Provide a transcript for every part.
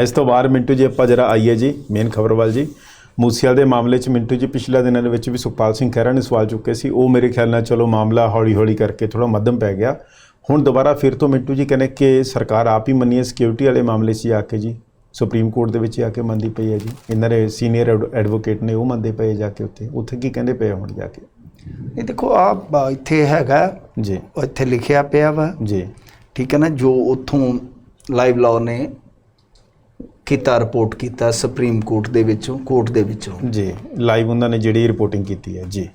ਇਸ ਤੋਂ ਬਾਅਦ ਮਿੰਟੂ ਜੀ ਆਪਾਂ ਜਰਾ ਆਈਏ ਜੀ ਮੇਨ ਖਬਰ ਵੱਲ ਜੀ। ਮੂਸੇਵਾਲ ਦੇ ਮਾਮਲੇ 'ਚ ਮਿੰਟੂ ਜੀ ਪਿਛਲੇ ਦਿਨਾਂ ਦੇ ਵਿੱਚ ਵੀ ਸੁਖਪਾਲ ਸਿੰਘ ਖਹਿਰਾ ਨੇ ਸਵਾਲ ਚੁੱਕੇ ਸੀ। ਉਹ ਮੇਰੇ ਖਿਆਲ ਨਾਲ ਚਲੋ ਮਾਮਲਾ ਹੌਲੀ-ਹੌਲੀ ਕਰਕੇ ਥੋੜਾ ਮੱਧਮ ਪੈ ਗਿਆ। ਹੁਣ ਦੁਬਾਰਾ ਫਿਰ ਤੋਂ ਮਿੰਟੂ ਜੀ ਕਹਿੰਦੇ ਕਿ ਸਰਕਾਰ ਆਪ ਹੀ ਮੰਨੀ ਹੈ ਸਿਕਿਉਰਿਟੀ ਵਾਲੇ ਮਾਮਲੇ 'ਚ ਜਾ ਕੇ ਜੀ। ਸੁਪਰੀਮ ਕੋਰਟ ਦੇ ਵਿੱਚ ਜਾ ਕੇ ਮੰਨਦੀ ਪਈ ਹੈ ਜੀ। ਇਹਨਾਂ ਦੇ ਸੀਨੀਅਰ ਐਡਵੋਕੇਟ ਨੇ ਉਹ ਮੰਨਦੇ ਪਏ ਜਾ ਕੇ ਉੱਥੇ। ਉੱਥੇ ਕੀ ਕਹਿੰਦੇ ਪਏ ਹੁਣ ਜਾ ਕੇ? ਇਹ ਦੇਖੋ ਆ ਇੱਥੇ ਹੈਗਾ। ਜੀ। ਇੱਥੇ ਲਿਖਿਆ ਪਿਆ ਵਾ। ਜੀ। ਠੀਕ ਹੈ ਨਾ ਜੋ ਉੱਥੋਂ ਲਾਈਵ ਲਾਅ ਨੇ ਕੀਤਾ ਰਿਪੋਰਟ ਕੀਤਾ ਸੁਪਰੀਮ ਕੋਰਟ ਦੇ ਵਿੱਚੋਂ ਕੋਰਟ ਦੇ ਵਿੱਚੋਂ। ਜੀ ਲਾਈਵ ਉਹਨਾਂ ਨੇ ਜਿਹੜੀ ਰਿਪੋਰਟਿੰਗ ਕੀਤੀ ਹੈ ਜੀ।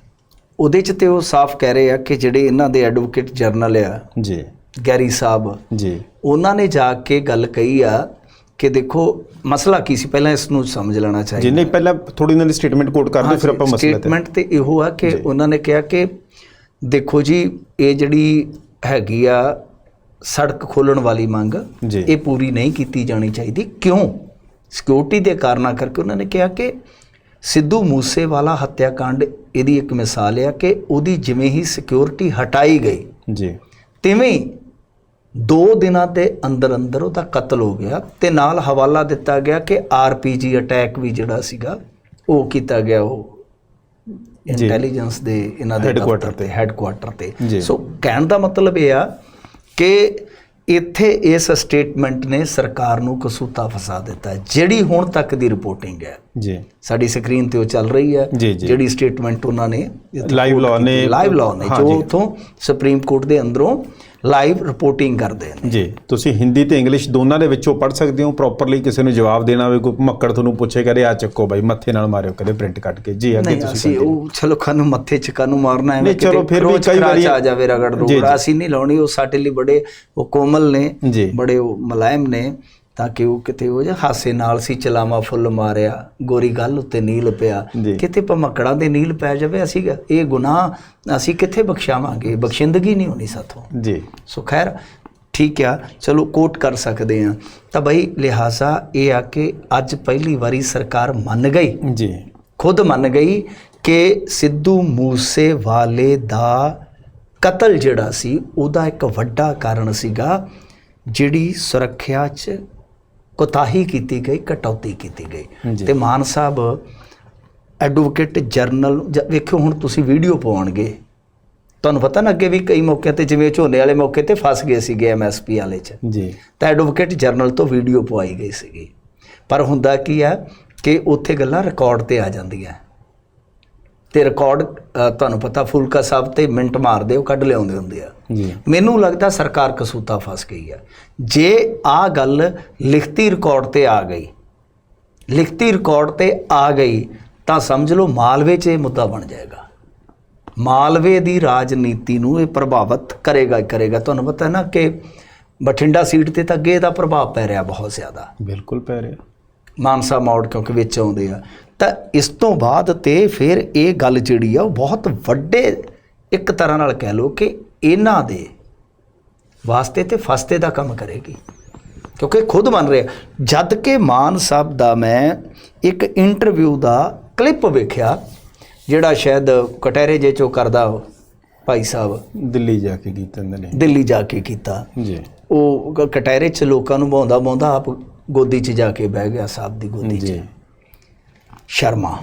ਉਹਦੇ ਚ ਤੇ ਉਹ ਸਾਫ਼ ਕਹਿ ਰਹੇ ਆ ਕਿ ਜਿਹੜੇ ਇਹਨਾਂ ਦੇ ਐਡਵੋਕੇਟ ਜਰਨਲ ਆ ਜੀ। ਗੈਰੀ ਸਾਹਿਬ ਜੀ। ਉਹਨਾਂ ਨੇ ਜਾ ਕੇ ਗੱਲ ਕਹੀ ਆ ਕਿ ਦੇਖੋ ਮਸਲਾ ਕੀ ਸੀ? ਪਹਿਲਾਂ ਇਸ ਨੂੰ ਸਮਝ ਲੈਣਾ ਚਾਹੀਦਾ। ਜਿੰਨੇ ਪਹਿਲਾਂ ਥੋੜੀ ਦੀ ਸਟੇਟਮੈਂਟ ਕੋਟ ਕਰ ਦਿਓ ਫਿਰ ਆਪਾਂ ਮਸਲਾ ਤੇ ਸਟੇਟਮੈਂਟ ਤੇ ਇਹੋ ਆ ਕਿ ਉਹਨਾਂ ਨੇ ਕਿਹਾ ਕਿ ਦੇਖੋ ਜੀ ਇਹ ਜਿਹੜੀ ਹੈਗੀ ਆ ਸੜਕ ਖੋਲਣ ਵਾਲੀ ਮੰਗ ਇਹ ਪੂਰੀ ਨਹੀਂ ਕੀਤੀ ਜਾਣੀ ਚਾਹੀਦੀ। ਕਿਉਂ? ਸਿਕਿਉਰਿਟੀ ਦੇ ਕਾਰਨਾਂ ਕਰਕੇ ਉਹਨਾਂ ਨੇ ਕਿਹਾ ਕਿ ਸਿੱਧੂ ਮੂਸੇਵਾਲਾ ਹੱਤਿਆਕਾਂਡ ਇਹਦੀ ਇੱਕ ਮਿਸਾਲ ਆ ਕਿ ਉਹਦੀ ਜਿਵੇਂ ਹੀ ਸਿਕਿਉਰਿਟੀ ਹਟਾਈ ਗਈ ਜੀ ਤਿਵੇਂ ਹੀ ਦੋ ਦਿਨਾਂ ਦੇ ਅੰਦਰ ਅੰਦਰ ਉਹਦਾ ਕਤਲ ਹੋ ਗਿਆ ਤੇ ਨਾਲ ਹਵਾਲਾ ਦਿੱਤਾ ਗਿਆ ਕਿ ਆਰਪੀਜੀ ਅਟੈਕ ਵੀ ਜਿਹੜਾ ਸੀਗਾ ਉਹ ਕੀਤਾ ਗਿਆ ਉਹ। ਇੰਟੈਲੀਜੈਂਸ ਦੇ ਇਹਨਾਂ ਦੇ ਦਫ਼ਤਰ ਤੇ ਹੈੱਡਕੁਆਟਰ ਤੇ। ਸੋ ਕਹਿਣ ਦਾ ਮਤਲਬ ਇਹ ਆ ਕਿ ਇੱਥੇ ਇਸ ਸਟੇਟਮੈਂਟ ਨੇ ਸਰਕਾਰ ਨੂੰ ਕਸੂਤਾ ਫਸਾ ਦਿੱਤਾ। ਜਿਹੜੀ ਹੁਣ ਤੱਕ ਦੀ ਰਿਪੋਰਟਿੰਗ ਹੈ ਜੀ ਸਾਡੀ ਸਕਰੀਨ ਤੇ ਉਹ ਚੱਲ ਰਹੀ ਹੈ। ਜਿਹੜੀ ਸਟੇਟਮੈਂਟ ਉਹਨਾਂ ਨੇ Live law ਨੇ- ਲਾਈਵ ਲਾਅ ਨੇ ਜੀ। ਉਥੋਂ ਸੁਪਰੀਮ ਕੋਰਟ ਦੇ ਅੰਦਰੋਂ ਲਾਈਵ ਰਿਪੋਰਟਿੰਗ ਕਰਦੇ ਨੇ। ਜੀ ਤੁਸੀਂ ਹਿੰਦੀ ਤੇ ਇੰਗਲਿਸ਼ ਦੋਨਾਂ ਦੇ ਵਿੱਚੋਂ ਪੜ੍ਹ ਸਕਦੇ ਹੋ ਪ੍ਰੋਪਰਲੀ ਕਿਸੇ ਨੂੰ ਜਵਾਬ ਦੇਣਾ ਹੋਵੇ ਕੋਈ ਮੱਕੜ ਤੁਹਾਨੂੰ ਪੁੱਛੇ ਕਰੇ ਆ ਚੱਕੋ ਬਾਈ ਮੱਥੇ ਨਾਲ ਮਾਰਿਓ ਕਦੇ ਪ੍ਰਿੰਟ ਕੱਟ ਕੇ। ਜੀ ਅੱਗੇ ਤੁਸੀਂ ਅਸੀਂ ਉਹ ਚਲੋ ਖਾਨੂੰ ਮੱਥੇ ਚ ਕਾਨੂੰ ਮਾਰਨਾ ਨਹੀਂ, ਚਲੋ ਫਿਰ ਵੀ ਕਈ ਵਾਰੀ- ਆ ਜਾਵੇ ਰਗੜ। ਰੋੜਾ ਅਸੀਂ ਨਹੀਂ ਲਾਉਣੀ ਉਹ ਸਾਡੇ ਲਈ ਬੜੇ ਉਹ ਕੋਮਲ ਨੇ ਜੀ। ਬੜੇ ਉਹ ਮੁਲਾਇਮ ਨੇ। ਤਾਂ ਕਿ ਉਹ ਕਿਤੇ ਉਹ ਜਿਹਾ ਹਾਸੇ ਨਾਲ ਸੀ ਚਲਾਵਾ ਫੁੱਲ ਮਾਰਿਆ ਗੋਰੀ ਗੱਲ ਉੱਤੇ ਨੀਲ ਪਿਆ। ਜੀ। ਕਿਤੇ ਭਮਕੜਾਂ ਦੇ ਨੀਲ ਪੈ ਜਾਵੇ ਅਸੀਂ ਇਹ ਗੁਨਾਹ ਅਸੀਂ ਕਿੱਥੇ ਬਖਸ਼ਾਵਾਂਗੇ? ਬਖਸ਼ਿੰਦਗੀ ਨਹੀਂ ਹੋਣੀ ਸਾਥੋਂ। ਜੀ। ਸੋ ਖੈਰ ਠੀਕ ਆ ਚਲੋ ਕੋਟ ਕਰ ਸਕਦੇ ਆ। ਤਾਂ ਬਈ ਲਿਹਾਜ਼ਾ ਇਹ ਆ ਕਿ ਅੱਜ ਪਹਿਲੀ ਵਾਰੀ ਸਰਕਾਰ ਮੰਨ ਗਈ। ਜੀ। ਖੁਦ ਮੰਨ ਗਈ ਕਿ ਸਿੱਧੂ ਮੂਸੇ ਵਾਲੇ ਦਾ ਕਤਲ ਜਿਹੜਾ ਸੀ ਉਹਦਾ ਇੱਕ ਵੱਡਾ ਕਾਰਨ ਸੀਗਾ ਜਿਹੜੀ ਸੁਰੱਖਿਆ 'ਚ ਕੋਤਾਹੀ ਕੀਤੀ ਗਈ ਕਟੌਤੀ ਕੀਤੀ ਗਈ। ਤੇ ਮਾਨ ਸਾਹਿਬ ਐਡਵੋਕੇਟ ਜਰਨਲ ਵੇਖਿਓ ਹੁਣ ਤੁਸੀਂ ਵੀਡੀਓ ਪਾਉਣਗੇ। ਤੁਹਾਨੂੰ ਪਤਾ ਨਾ ਅੱਗੇ ਵੀ ਕਈ ਮੌਕਿਆਂ ਤੇ ਜਿਵੇਂ ਝੋਨੇ ਵਾਲੇ ਮੌਕੇ ਤੇ ਫਸ ਗਏ ਸੀਗੇ ਐਮਐਸਪੀ ਵਾਲੇ 'ਚ। ਜੀ। ਤਾਂ ਐਡਵੋਕੇਟ ਜਰਨਲ ਤੋਂ ਵੀਡੀਓ ਪਵਾਈ ਗਈ ਸੀਗੀ। ਪਰ ਹੁੰਦਾ ਕੀ ਆ ਕਿ ਉੱਥੇ ਗੱਲਾਂ ਰਿਕਾਰਡ ਤੇ ਆ ਜਾਂਦੀਆਂ। ਤੇ ਰਿਕਾਰਡ ਤੁਹਾਨੂੰ ਪਤਾ ਫੁਲਕਾ ਸਾਹਿਬ ਤੇ ਮਿੰਟ ਮਾਰਦੇ ਉਹ ਕੱਢ ਲਿਆਉਂਦੇ ਹੁੰਦੇ ਆ। ਜੀ। ਮੈਨੂੰ ਲੱਗਦਾ ਸਰਕਾਰ ਕਸੂਤਾ ਫਸ ਗਈ ਆ। ਜੇ ਆ ਗੱਲ ਲਿਖਤੀ ਰਿਕਾਰਡ ਤੇ ਆ ਗਈ ਲਿਖਤੀ ਰਿਕਾਰਡ ਤੇ ਆ ਗਈ ਤਾਂ ਸਮਝ ਲਓ ਮਾਲਵੇ 'ਚ ਇਹ ਮੁੱਦਾ ਬਣ ਜਾਏਗਾ। ਮਾਲਵੇ ਦੀ ਰਾਜਨੀਤੀ ਨੂੰ ਇਹ ਪ੍ਰਭਾਵਿਤ ਕਰੇਗਾ ਕਰੇਗਾ। ਤੁਹਾਨੂੰ ਪਤਾ ਹੈ ਨਾ ਕਿ ਬਠਿੰਡਾ ਸੀਟ ਤੇ ਤਾਂ ਅੱਗੇ ਇਹਦਾ ਪ੍ਰਭਾਵ ਪੈ ਰਿਹਾ ਬਹੁਤ ਜ਼ਿਆਦਾ। ਬਿਲਕੁਲ ਪੈ ਰਿਹਾ। ਮਾਨਸਾ ਮੌੜ ਕਿਉਂਕਿ ਵਿੱਚ ਆਉਂਦੇ ਆ। ਤਾਂ ਇਸ ਤੋਂ ਬਾਅਦ ਤੇ ਫਿਰ ਇਹ ਗੱਲ ਜਿਹੜੀ ਆ ਉਹ ਬਹੁਤ ਵੱਡੇ ਇੱਕ ਤਰ੍ਹਾਂ ਨਾਲ ਕਹਿ ਲਓ ਕਿ ਇਹਨਾਂ ਦੇ ਵਾਸਤੇ ਤੇ ਫਸਤੇ ਦਾ ਕੰਮ ਕਰੇਗੀ। ਕਿਉਂਕਿ ਖੁਦ ਮੰਨ ਰਿਹਾ। ਜਦ ਕਿ ਮਾਨ ਸਾਹਿਬ ਦਾ ਮੈਂ ਇੱਕ ਇੰਟਰਵਿਊ ਦਾ ਕਲਿੱਪ ਵੇਖਿਆ ਜਿਹੜਾ ਸ਼ਾਇਦ ਕਟਹਿਰੇ ਜੇ ਚੋਂ ਕਰਦਾ ਉਹ ਭਾਈ ਸਾਹਿਬ। ਦਿੱਲੀ ਜਾ ਕੇ ਕੀਤਾ ਨੇ। ਦਿੱਲੀ ਜਾ ਕੇ ਕੀਤਾ। ਜੀ। ਉਹ ਕਟਹਿਰੇ 'ਚ ਲੋਕਾਂ ਨੂੰ ਭਾਉਂਦਾ ਭਾਉਂਦਾ ਆਪ ਗੋਦੀ 'ਚ ਜਾ ਕੇ ਬਹਿ ਗਿਆ ਸਾਹਿਬ ਦੀ ਗੋਦੀ 'ਚ। ਜੀ ਸ਼ਰਮਾ।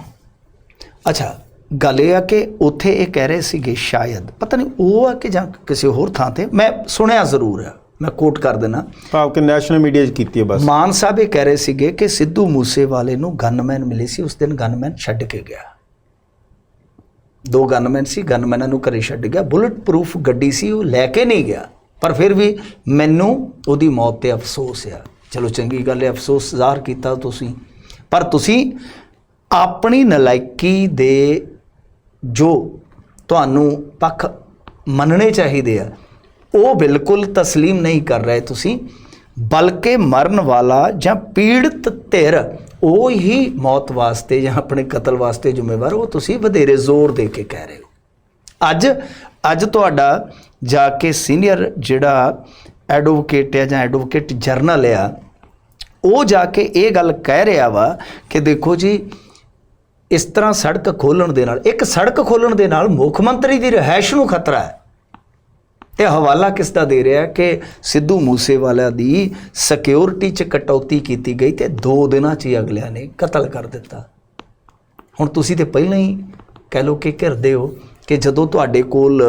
ਅੱਛਾ ਗੱਲ ਇਹ ਆ ਕਿ ਉੱਥੇ ਇਹ ਕਹਿ ਰਹੇ ਸੀਗੇ ਸ਼ਾਇਦ ਪਤਾ ਨਹੀਂ ਉਹ ਆ ਕਿ ਜਾਂ ਕਿਸੇ ਹੋਰ ਥਾਂ ਤੇ ਮੈਂ ਸੁਣਿਆ ਜ਼ਰੂਰ ਆ ਮੈਂ ਕੋਟ ਕਰ ਦੇਣਾ ਭਾਵ ਕਿ ਨੈਸ਼ਨਲ ਮੀਡੀਆ 'ਚ ਕੀਤੀ ਹੈ ਬਸ। ਮਾਨ ਸਾਹਿਬ ਇਹ ਕਹਿ ਰਹੇ ਸੀਗੇ ਕਿ ਸਿੱਧੂ ਮੂਸੇਵਾਲੇ ਨੂੰ ਗਨਮੈਨ ਮਿਲੇ ਸੀ ਉਸ ਦਿਨ ਗਨਮੈਨ ਛੱਡ ਕੇ ਗਿਆ। ਦੋ ਗਨਮੈਨ ਸੀ ਗਨਮੈਨਾਂ ਨੂੰ ਘਰੇ ਛੱਡ ਗਿਆ ਬੁਲਟ ਪ੍ਰੂਫ ਗੱਡੀ ਸੀ ਉਹ ਲੈ ਕੇ ਨਹੀਂ ਗਿਆ। ਪਰ ਫਿਰ ਵੀ ਮੈਨੂੰ ਉਹਦੀ ਮੌਤ ਤੇ ਅਫਸੋਸ ਆ। ਚਲੋ ਚੰਗੀ ਗੱਲ ਹੈ ਅਫਸੋਸ ਜ਼ਾਹਰ ਕੀਤਾ ਤੁਸੀਂ। ਪਰ ਤੁਸੀਂ ਆਪਣੀ ਨਲਾਇਕੀ ਦੇ ਜੋ ਤੁਹਾਨੂੰ ਪੱਖ ਮੰਨਣੇ ਚਾਹੀਦੇ ਆ, ਉਹ ਬਿਲਕੁਲ ਤਸਲੀਮ ਨਹੀਂ ਕਰ ਰਹੇ ਤੁਸੀਂ, ਬਲਕਿ ਮਰਨ ਵਾਲਾ ਜਾਂ ਪੀੜਤ ਧਿਰ, ਉਹ ਹੀ ਮੌਤ ਵਾਸਤੇ ਜਾਂ ਆਪਣੇ ਕਤਲ ਵਾਸਤੇ ਜ਼ਿੰਮੇਵਾਰ, ਉਹ ਤੁਸੀਂ ਵਧੇਰੇ ਜ਼ੋਰ ਦੇ ਕੇ ਕਹਿ ਰਹੇ ਹੋ। ਅੱਜ ਅੱਜ ਤੁਹਾਡਾ ਜਾ ਕੇ ਸੀਨੀਅਰ ਜਿਹੜਾ ਐਡਵੋਕੇਟ ਹੈ ਜਾਂ ਐਡਵੋਕੇਟ ਜਰਨਲ ਆ, ਉਹ ਜਾ ਕੇ ਇਹ ਗੱਲ ਕਹਿ ਰਿਹਾ ਵਾ ਕਿ ਦੇਖੋ ਜੀ ਇਸ ਤਰ੍ਹਾਂ ਸੜਕ ਖੋਲਣ ਦੇ ਨਾਲ ਇੱਕ ਸੜਕ ਖੋਲਣ ਦੇ ਨਾਲ ਮੁੱਖ ਮੰਤਰੀ ਦੀ ਰਿਹਾਇਸ਼ ਨੂੰ ਖਤਰਾ ਹੈ। ਤੇ ਹਵਾਲਾ ਕਿਸ ਦਾ ਦੇ ਰਿਹਾ ਕਿ ਸਿੱਧੂ ਮੂਸੇਵਾਲਾ ਦੀ ਸਿਕਿਉਰਿਟੀ 'ਚ ਕਟੌਤੀ ਕੀਤੀ ਗਈ ਤੇ 2 ਦਿਨਾਂ 'ਚ ਹੀ ਅਗਲਿਆਂ ਨੇ ਕਤਲ ਕਰ ਦਿੱਤਾ। ਹੁਣ ਤੁਸੀਂ ਤੇ ਪਹਿਲਾਂ ਹੀ ਕਹਿ ਲਓ ਕਿ ਘਿਰਦੇ ਹੋ ਕਿ ਜਦੋਂ ਤੁਹਾਡੇ ਕੋਲ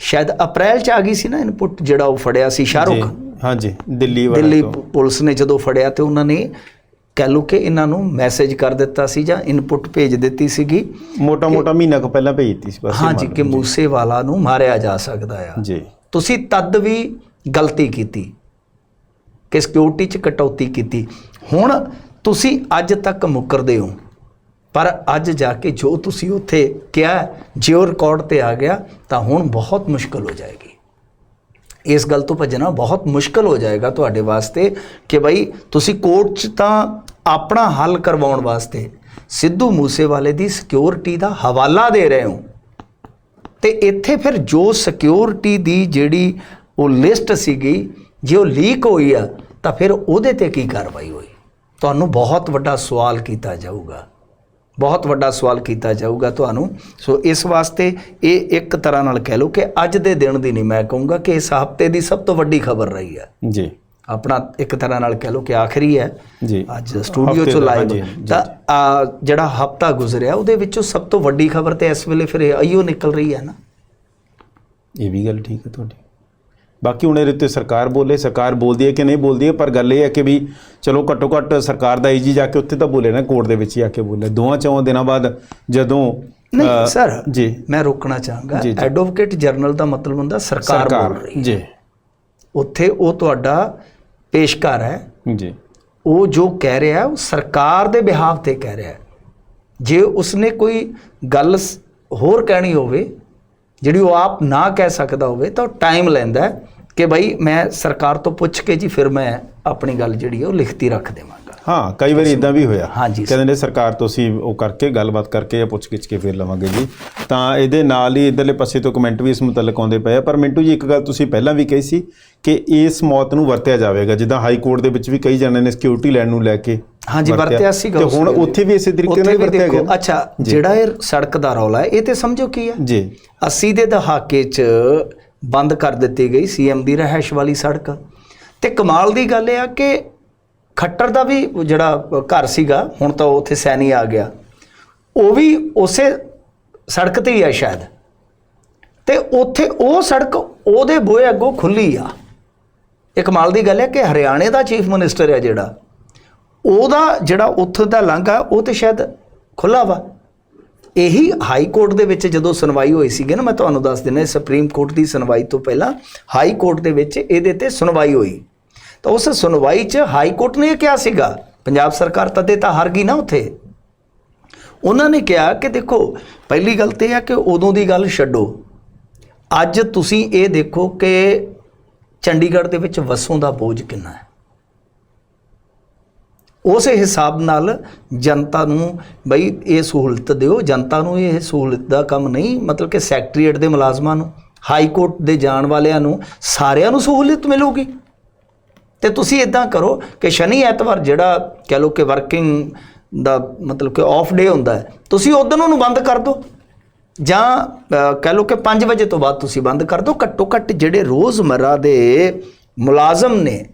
ਸ਼ਾਇਦ ਅਪ੍ਰੈਲ 'ਚ ਆ ਗਈ ਸੀ ਨਾ ਇਨਪੁਟ ਜਿਹੜਾ ਉਹ ਫੜਿਆ ਸੀ ਸ਼ਾਹਰੁਖ? ਹਾਂਜੀ ਦਿੱਲੀ ਵਾਲਾ ਦਿੱਲੀ ਪੁਲਿਸ ਨੇ ਜਦੋਂ ਫੜਿਆ ਤੇ ਉਹਨਾਂ ਨੇ ਕਹਿ ਲਓ ਕਿ ਇਹਨਾਂ ਨੂੰ ਮੈਸੇਜ ਕਰ ਦਿੱਤਾ ਸੀ ਜਾਂ ਇਨਪੁਟ ਭੇਜ ਦਿੱਤੀ ਸੀਗੀ ਮੋਟਾ ਮੋਟਾ ਮਹੀਨਾ ਕੁ ਪਹਿਲਾਂ ਭੇਜਤੀ ਸੀ ਬਸ ਹਾਂਜੀ ਕਿ ਲਓ। ਮੂਸੇਵਾਲਾ ਨੂੰ ਮਾਰਿਆ ਜਾ ਸਕਦਾ ਆ। ਜੀ। ਤੁਸੀਂ ਤਦ ਵੀ ਗਲਤੀ ਕੀਤੀ ਕਿ ਸਿਕਿਉਰਿਟੀ 'ਚ ਕਟੌਤੀ ਕੀਤੀ। ਹੁਣ ਤੁਸੀਂ ਅੱਜ ਤੱਕ ਮੁਕਰਦੇ ਹੋ ਪਰ ਅੱਜ ਜਾ ਕੇ ਜੋ ਤੁਸੀਂ ਉੱਥੇ ਕਿਹਾ ਜੇ ਉਹ ਰਿਕਾਰਡ ਤੇ ਆ ਗਿਆ ਤਾਂ ਹੁਣ ਬਹੁਤ ਮੁਸ਼ਕਲ ਹੋ ਜਾਏਗੀ। ਇਸ ਗੱਲ ਤੋਂ ਭੱਜਣਾ ਬਹੁਤ ਮੁਸ਼ਕਲ ਹੋ ਜਾਏਗਾ ਤੁਹਾਡੇ ਵਾਸਤੇ ਕਿ ਭਾਈ ਤੁਸੀਂ ਕੋਰਟ 'ਚ ਤਾਂ ਆਪਣਾ ਹੱਲ ਕਰਵਾਉਣ ਵਾਸਤੇ ਸਿੱਧੂ ਮੂਸੇਵਾਲੇ ਦੀ ਸਿਕਿਉਰਿਟੀ ਦਾ ਹਵਾਲਾ ਦੇ ਰਹੇ ਹੋ। ਤੇ ਇੱਥੇ ਫਿਰ ਜੋ ਸਿਕਿਉਰਿਟੀ ਦੀ ਜਿਹੜੀ ਉਹ ਲਿਸਟ ਸੀਗੀ, ਜੇ ਉਹ ਲੀਕ ਹੋਈ ਆ, ਤਾਂ ਫਿਰ ਉਹਦੇ ਤੇ ਕੀ ਕਾਰਵਾਈ ਹੋਈ? ਤੁਹਾਨੂੰ ਬਹੁਤ ਵੱਡਾ ਸਵਾਲ ਕੀਤਾ ਜਾਊਗਾ। ਬਹੁਤ ਵੱਡਾ ਸਵਾਲ ਕੀਤਾ ਜਾਊਗਾ ਤੁਹਾਨੂੰ। ਸੋ ਇਸ ਵਾਸਤੇ ਇਹ ਇੱਕ ਤਰ੍ਹਾਂ ਨਾਲ ਕਹਿ ਲਓ ਕਿ ਅੱਜ ਦੇ ਦਿਨ ਦੀ ਨਹੀਂ ਮੈਂ ਕਹੂੰਗਾ ਕਿ ਇਸ ਹਫ਼ਤੇ ਦੀ ਸਭ ਤੋਂ ਵੱਡੀ ਖਬਰ ਰਹੀ ਹੈ। ਜੀ। ਆਪਣਾ ਇੱਕ ਤਰ੍ਹਾਂ ਨਾਲ ਕਹਿ ਲਓ ਕਿ ਆਖਰੀ ਹੈ। ਜੀ। ਅੱਜ ਸਟੂਡੀਓ ਚੋਂ ਲਾਈਵ ਤਾਂ ਆ, ਜਿਹੜਾ ਹਫਤਾ ਗੁਜ਼ਰਿਆ ਉਹਦੇ ਵਿੱਚੋਂ ਸਭ ਤੋਂ ਵੱਡੀ ਖਬਰ ਤੇ ਇਸ ਵੇਲੇ ਫਿਰ ਇਹ ਆਈਓ ਨਿਕਲ ਰਹੀ ਹੈ ਨਾ। ਇਹ ਵੀ ਗੱਲ ਠੀਕ ਹੈ ਤੁਹਾਡੀ। ਬਾਕੀ ਹੁਣ ਇਹਦੇ ਉੱਤੇ ਸਰਕਾਰ ਬੋਲੇ ਸਰਕਾਰ ਬੋਲਦੀ ਹੈ ਕਿ ਨਹੀਂ ਬੋਲਦੀ ਹੈ ਪਰ ਗੱਲ ਇਹ ਹੈ ਕਿ ਵੀ ਚਲੋ ਘੱਟੋ ਘੱਟ ਸਰਕਾਰ ਦਾ ਈਜੀ ਜਾ ਕੇ ਉੱਥੇ ਤਾਂ ਬੋਲੇ ਨਾ ਕੋਰਟ ਦੇ ਵਿੱਚ ਆ ਕੇ ਬੋਲੇ। ਦੋਵਾਂ ਚੌਂ ਦਿਨਾਂ ਬਾਅਦ ਜਦੋਂ ਨਹੀਂ ਸਰ ਜੀ। ਮੈਂ ਰੋਕਣਾ ਚਾਹਾਂਗਾ। ਜੀ, ਜੀ। ਐਡਵੋਕੇਟ ਜਨਰਲ ਦਾ ਮਤਲਬ ਹੁੰਦਾ ਸਰਕਾਰ ਬੋਲ ਰਹੀ ਹੈ। ਜੀ। ਉੱਥੇ ਉਹ ਤੁਹਾਡਾ ਪੇਸ਼ਕਾਰ ਹੈ। ਜੀ। ਉਹ ਜੋ ਕਹਿ ਰਿਹਾ ਹੈ, ਉਹ ਸਰਕਾਰ ਦੇ ਬਿਹਾਵ ਤੇ ਕਹਿ ਰਿਹਾ ਹੈ। ਜੇ ਉਸਨੇ ਕੋਈ ਗੱਲ ਹੋਰ ਕਹਿਣੀ ਹੋਵੇ ਜਿਹੜੀ ਉਹ ਆਪ ਨਾ ਕਹਿ ਸਕਦਾ ਹੋਵੇ ਤਾਂ ਉਹ ਟਾਈਮ ਲੈਂਦਾ ਹੈ। ਕਿ ਭਾਈ ਮੈਂ ਸਰਕਾਰ ਤੋਂ ਪੁੱਛ ਕੇ ਜੀ ਫਿਰ ਮੈਂ ਆਪਣੀ ਗੱਲ ਜਿਹੜੀ ਹੈ ਉਹ ਲਿਖਤੀ ਰੱਖ ਦੇਵਾਂਗਾ। ਹਾਂ ਕਈ ਵਾਰੀ ਇਦਾਂ ਵੀ ਹੋਇਆ। ਕਹਿੰਦੇ ਨੇ ਸਰਕਾਰ ਤੋਂ ਅਸੀਂ ਉਹ ਕਰਕੇ ਗੱਲਬਾਤ ਕਰਕੇ ਜਾਂ ਪੁੱਛ ਕੇ ਫਿਰ ਲਵਾਂਗੇ ਜੀ। ਤਾਂ ਇਹਦੇ ਨਾਲ ਹੀ ਇਧਰਲੇ ਪਾਸੇ ਤੋਂ ਕਮੈਂਟ ਵੀ ਇਸ ਮੁਤਲਕ ਆਉਂਦੇ ਪਏ ਆ। ਪਰ ਮਿੰਟੂ ਜੀ ਇੱਕ ਗੱਲ ਤੁਸੀਂ ਪਹਿਲਾਂ ਵੀ ਕਹੀ ਸੀ ਕਿ ਇਸ ਮੌਤ ਨੂੰ ਵਰਤਿਆ ਜਾਵੇਗਾ। ਜਿੱਦਾਂ ਹਾਈ ਕੋਰਟ ਦੇ ਵਿੱਚ ਵੀ ਕਈ ਜਣਿਆਂ ਨੇ ਸਿਕਿਉਰਿਟੀ ਲੈਣ ਨੂੰ ਲੈ ਕੇ ਹਾਂਜੀ ਵਰਤਿਆ। ਸੀਗਾ ਤੇ ਹੁਣ। ਉੱਥੇ ਵੀ ਇਸੇ ਤਰੀਕੇ ਨਾਲ ਵਰਤਿਆ ਗਿਆ। ਅੱਛਾ ਜਿਹੜਾ ਇਹ ਸੜਕ ਦਾ ਰੌਲਾ ਹੈ ਇਹ ਤੇ ਸਮਝੋ ਕੀ ਹੈ? ਜੀ। 80 ਦੇ ਦਹਾਕੇ 'ਚ ਬੰਦ ਕਰ ਦਿੱਤੀ ਗਈ ਸੀਐਮ ਦੀ ਰਹਿائش ਵਾਲੀ ਸੜਕ। ਤੇ ਕਮਾਲ ਦੀ ਗੱਲ ਇਹ ਆ ਕਿ ਖੱਟਰ ਦਾ ਵੀ ਜਿਹੜਾ ਘਰ ਸੀਗਾ, ਹੁਣ ਤਾਂ ਉਹ ਉੱਥੇ ਸੈਣੀ ਆ ਗਿਆ। ਉਹ ਵੀ ਉਸੇ ਸੜਕ ਤੇ ਹੀ ਆ ਸ਼ਾਇਦ। ਤੇ ਉੱਥੇ ਉਹ ਸੜਕ ਉਹਦੇ ਬੋਏ ਅੱਗੋਂ ਖੁੱਲੀ ਆ। ਇਹ ਕਮਾਲ ਦੀ ਗੱਲ ਹੈ ਕਿ ਹਰਿਆਣੇ ਦਾ ਚੀਫ ਮਿਨਿਸਟਰ ਹੈ ਜਿਹੜਾ। ਉਹਦਾ ਜਿਹੜਾ ਉੱਥੇ ਦਾ ਲਾਂਘਾ ਉਹ ਤੇ ਸ਼ਾਇਦ ਖੁੱਲਾ ਵਾ। ਇਹੀ ਹਾਈ ਕੋਰਟ ਦੇ ਵਿੱਚ ਜਦੋਂ ਸੁਣਵਾਈ ਹੋਈ ਸੀਗੀ ਨਾ, ਮੈਂ ਤੁਹਾਨੂੰ ਦੱਸ ਦਿੰਦਾ ਸੁਪਰੀਮ ਕੋਰਟ ਦੀ ਸੁਣਵਾਈ ਤੋਂ ਪਹਿਲਾਂ ਹਾਈ ਕੋਰਟ ਦੇ ਵਿੱਚ ਇਹਦੇ ਤੇ ਸੁਣਵਾਈ ਹੋਈ। ਤਾਂ ਉਸ ਸੁਣਵਾਈ 'ਚ ਹਾਈ ਕੋਰਟ ਨੇ ਇਹ ਕਿਹਾ ਸੀਗਾ, ਪੰਜਾਬ ਸਰਕਾਰ ਤਦੇ ਤਾਂ ਹਾਰ ਗਈ ਨਾ ਉੱਥੇ। ਉਹਨਾਂ ਨੇ ਕਿਹਾ ਕਿ ਦੇਖੋ, ਪਹਿਲੀ ਗੱਲ ਤੇ ਇਹ ਹੈ ਕਿ ਉਦੋਂ ਦੀ ਗੱਲ ਛੱਡੋ। ਅੱਜ ਤੁਸੀਂ ਇਹ ਦੇਖੋ ਕਿ ਚੰਡੀਗੜ੍ਹ ਦੇ ਵਿੱਚ ਵਸੋਂ ਦਾ ਬੋਝ ਕਿੰਨਾ ਹੈ। ਉਸੇ ਹਿਸਾਬ ਨਾਲ ਜਨਤਾ ਨੂੰ ਬਈ ਇਹ ਸਹੂਲਤ ਦਿਓ ਜਨਤਾ ਨੂੰ ਇਹ ਸਹੂਲਤ ਦਾ ਕੰਮ ਨਹੀਂ ਮਤਲਬ ਕਿ ਸੈਕਟਰੀਏਟ ਦੇ ਮੁਲਾਜ਼ਮਾਂ ਨੂੰ ਹਾਈ ਕੋਰਟ ਦੇ ਜਾਣ ਵਾਲਿਆਂ ਨੂੰ ਸਾਰਿਆਂ ਨੂੰ ਸਹੂਲਤ ਮਿਲੂਗੀ। ਤੇ ਤੁਸੀਂ ਇਦਾਂ ਕਰੋ ਕਿ ਸ਼ਨੀ ਐਤਵਾਰ ਜਿਹੜਾ ਕਹਿ ਲਓ ਕਿ ਵਰਕਿੰਗ ਦਾ ਮਤਲਬ ਕਿ ਆਫ ਡੇ ਹੁੰਦਾ ਹੈ ਤੁਸੀਂ ਉਦੋਂ ਉਹਨੂੰ ਬੰਦ ਕਰ ਦਿਓ। ਜਾਂ ਅ, ਕਹਿ ਲਓ ਕਿ 5 ਵਜੇ ਤੋਂ ਬਾਅਦ ਤੁਸੀਂ ਬੰਦ ਕਰ ਦਿਓ। ਘੱਟੋ ਘੱਟ ਜਿਹੜੇ ਰੋਜ਼ਮਰਰਾ ਦੇ ਮੁਲਾਜ਼ਮ ਨੇ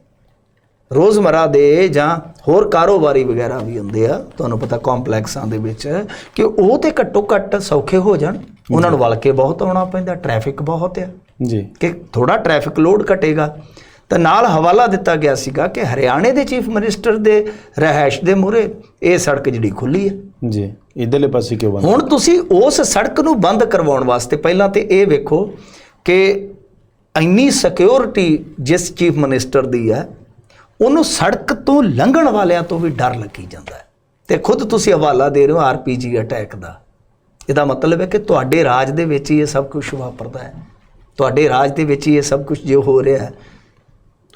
ਰੋਜ਼ਮਰਾ ਦੇ ਜਾਂ ਹੋਰ ਕਾਰੋਬਾਰੀ ਵਗੈਰਾ ਵੀ ਹੁੰਦੇ ਆ ਤੁਹਾਨੂੰ ਪਤਾ ਕੰਪਲੈਕਸਾਂ ਦੇ ਵਿੱਚ ਕਿ ਉਹ ਤੇ ਘੱਟੋ ਘੱਟ ਸੌਖੇ ਹੋ ਜਾਣ। ਉਹਨਾਂ ਨੂੰ ਵਲ ਕੇ ਬਹੁਤ ਆਉਣਾ ਪੈਂਦਾ ਟ੍ਰੈਫਿਕ ਬਹੁਤ ਆ। ਜੀ। ਕਿ ਥੋੜਾ ਟ੍ਰੈਫਿਕ ਲੋਡ ਘਟੇਗਾ। ਤਾਂ ਨਾਲ ਹਵਾਲਾ ਦਿੱਤਾ ਗਿਆ ਸੀਗਾ ਕਿ ਹਰਿਆਣੇ ਦੇ ਚੀਫ ਮਿਨਿਸਟਰ ਦੇ ਰਹਿائش ਦੇ ਮੂਰੇ ਇਹ ਸੜਕ ਜਿਹੜੀ ਖੁੱਲੀ ਹੈ ਜੀ। ਇਧਰਲੇ ਪਾਸੇ ਕਿਉਂ ਬੰਦ? ਹੁਣ ਤੁਸੀਂ ਉਸ ਸੜਕ ਨੂੰ ਬੰਦ ਕਰਵਾਉਣ ਵਾਸਤੇ ਪਹਿਲਾਂ ਤੇ ਇਹ ਵੇਖੋ ਕਿ ਇੰਨੀ ਸਿਕਿਉਰਿਟੀ ਜਿਸ ਚੀਫ ਮਿਨਿਸਟਰ ਦੀ ਹੈ ਉਹਨੂੰ ਸੜਕ ਤੋਂ ਲੰਘਣ ਵਾਲਿਆਂ ਤੋਂ ਵੀ ਡਰ ਲੱਗੀ ਜਾਂਦਾ ਹੈ। ਤੇ ਖੁਦ ਤੁਸੀਂ ਹਵਾਲਾ ਦੇ ਰਹੇ ਹੋ ਆਰਪੀਜੀ ਅਟੈਕ ਦਾ। ਇਹਦਾ ਮਤਲਬ ਹੈ ਕਿ ਤੁਹਾਡੇ ਰਾਜ ਦੇ ਵਿੱਚ ਹੀ ਇਹ ਸਭ ਕੁਝ ਵਾਪਰਦਾ ਹੈ। ਤੁਹਾਡੇ ਰਾਜ ਦੇ ਵਿੱਚ ਹੀ ਇਹ ਸਭ ਕੁਝ ਜੋ ਹੋ ਰਿਹਾ ਹੈ।